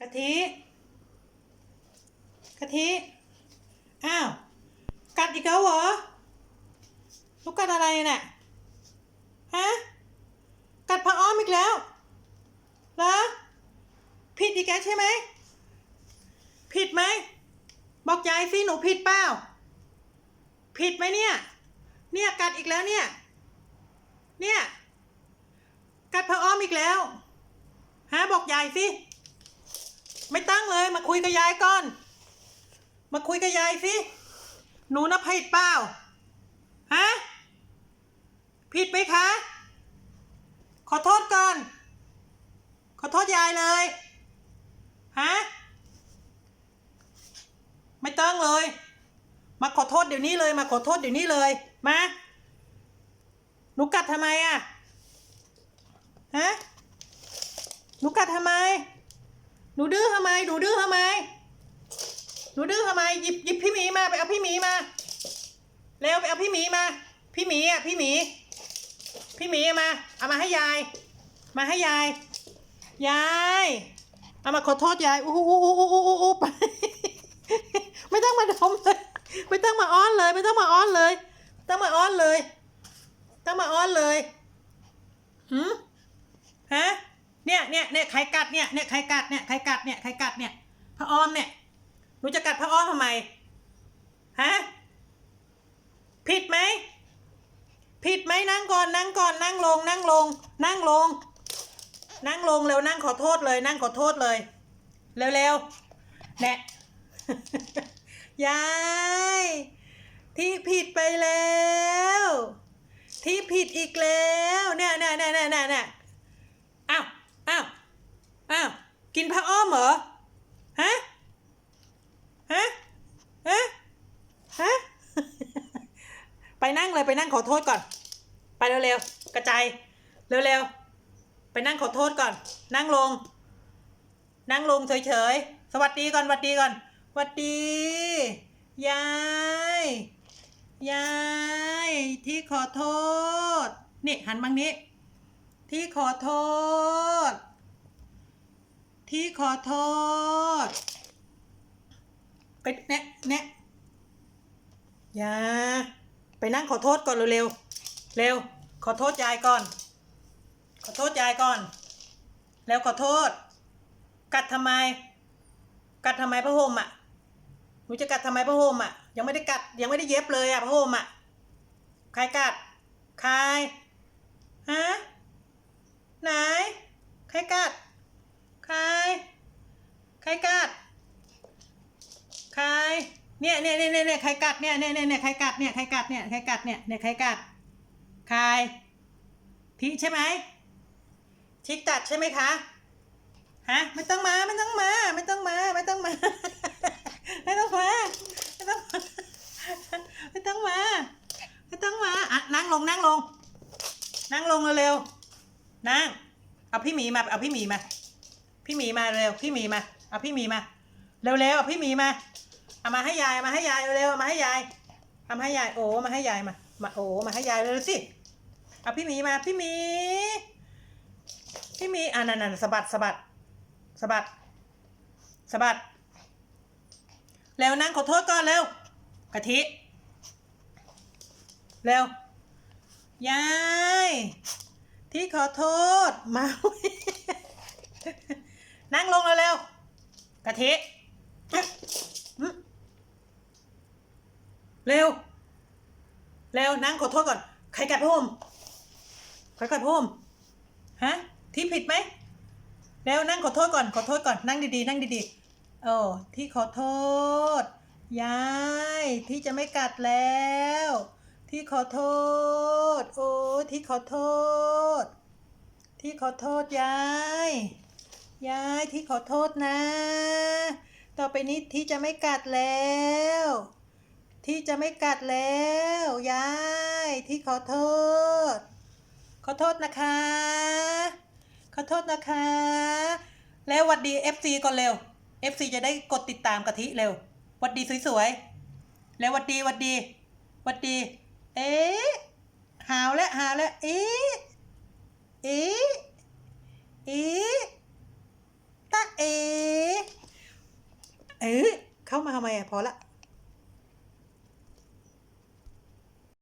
กะทิกะทิอ้าว กัดอีกแล้วเหรอ ลูกกัดอะไรน่ะฮะ กัดพระอ้อมอีกแล้วเหรอผิดอีกแล้วใช่ไหม ผิดไหม บอกยายสิหนูผิดเปล่า ผิดไหมเนี่ย เนี่ยกัดอีกแล้วเนี่ย เนี่ย กัดพระอ้อมอีกแล้ว ฮะ บอกยายสิ ไม่ตั้งเลยมาคุยกับยายก่อน มาคุยกับยายสิ หนูนะผิดเปล่า ฮะ ผิดไหมคะ ขอโทษก่อน ขอโทษยายเลย ฮะ ไม่ตั้งเลย มาขอโทษเดี๋ยวนี้เลย มาขอโทษเดี๋ยวนี้เลย มา หนูกัดทำไมอะ ฮะ หนูกัดทำไม หนูดื้อทำไมหนูดื้อทำไมหนูดื้อทำไมหยิบหยิบพี่หมีมาไปเอาพี่หมีมาเร็วไปเอาพี่หมีมา พี่หมีอะพี่หมี พี่หมีมา เอามาให้ยาย มาให้ยาย ยายเอามาขอโทษยายอู้หูอู้หูอู้หูอู้หูไปไม่ต้องมาดมเลยไม่ต้องมาอ้อนเลย ไม่ต้องมาอ้อนเลยต้องมาอ้อนเลยต้องมาอ้อนเลยหืมฮะ เนี่ยเนี่ยเนี่ยใครกัดเนี่ยเนี่ยใครกัดเนี่ยใครกัดเนี่ยใครกัดเนี่ยพระอ้อมเนี่ยหนูจะกัดพระอ้อมทำไมฮะผิดไหมผิดไหมนั่งก่อนนั่งก่อนนั่งลง นั่งลง นั่งลง นั่งลงเร็วนั่งขอโทษเลย นั่งขอโทษเลย เร็วๆแน่ยายที่ผิดไปแล้ว ที่ผิดอีกแล้วเนี่ยเนี่ยเนี่ยเนี่ยเนี่ยเนี่ยอ้าวอ้าวอ้าวกินผ้าอ้อมเหรอฮะฮะฮะฮะ ไป นั่งเลยไปนั่งขอโทษก่อน ไปเร็วๆกระจายเร็วๆไปนั่งขอโทษก่อน นั่งลง นั่งลงเฉยๆสวัสดีก่อนสวัสดีก่อนสวัสดียายยายที่ขอโทษนี่หันบางนี้ ที่ขอโทษ ที่ขอโทษไปแนะแนะยา ไปนั่งขอโทษก่อนเร็วๆเร็ว ขอโทษยายก่อน ขอโทษยายก่อน แล้วขอโทษ กัดทำไม กัดทำไมพระห่มอะหนูจะกัดทำไมพระห่มอะ ยังไม่ได้กัดยังไม่ได้เย็บเลยอะพระห่มอะใครกัดใครฮะไหนใครกัดใครใครกัด เนี่ยเนี่ยเนี่ยเนี่ยใครกัดเนี่ยเนี่ยเนี่ยเนี่ยใครกัดเนี่ยใครกัดเนี่ยใครกัดเนี่ยเนี่ยใครกัดใครพี่ใช่ไหมชิกกัดใช่ไหมคะฮะไม่ต้องมาไม่ต้องมา ไม่ต้องมา ไม่ต้องมา ไม่ต้องมา ไม่ต้องมาไม่ต้องมาไม่ต้องมาอะนั่งลงนั่งลง นั่งลงเร็วๆนั่งเอาพี่หมีมาเอาพี่หมีมา พี่หมีมาเร็วพี่หมีมาเอาพี่หมีมาเร็วๆเอาพี่หมีมา เอามาให้ยายเอามาให้ยายเร็วๆเอามาให้ยายเอามาให้ยายโอ้มาให้ยายมา มาโอ้มาให้ยายเร็วสิเอาพี่หมีมาพี่หมีพี่หมีอ่านั่นๆสะบัดสะบัดสะบัดสะบัดเร็วนั่งขอโทษก่อนเร็วกะทิเร็วยาย ที่ขอโทษมา นั่งลงเร็วๆกะทิ เร็ว เร็วนั่งขอโทษก่อน ใครกัดพ่อมใครกัดพ่อมฮะ ที่ผิดไหมแล้วนั่งขอโทษก่อน ขอโทษก่อน นั่งดีๆ นั่งดีๆ โอ้ที่ขอโทษ ยาย ที่จะไม่กัดแล้ว ที่ขอโทษ โอ้ที่ขอโทษ ที่ขอโทษยาย ยายที่ขอโทษนะ ต่อไปนี้ที่จะไม่กัดแล้ว ที่จะไม่กัดแล้ว ยายที่ขอโทษ ขอโทษนะคะ ขอโทษนะคะ แล้วหวัดดี FC ก่อนเร็ว FC จะได้กดติดตามกะทิเร็วหวัดดีสวยๆแล้วหวัดดีหวัดดีหวัดดี เอ๊ะหาวแล้วหาวแล้วเอ๊ะเอ๊ะเอ๊ะเอ๊ะ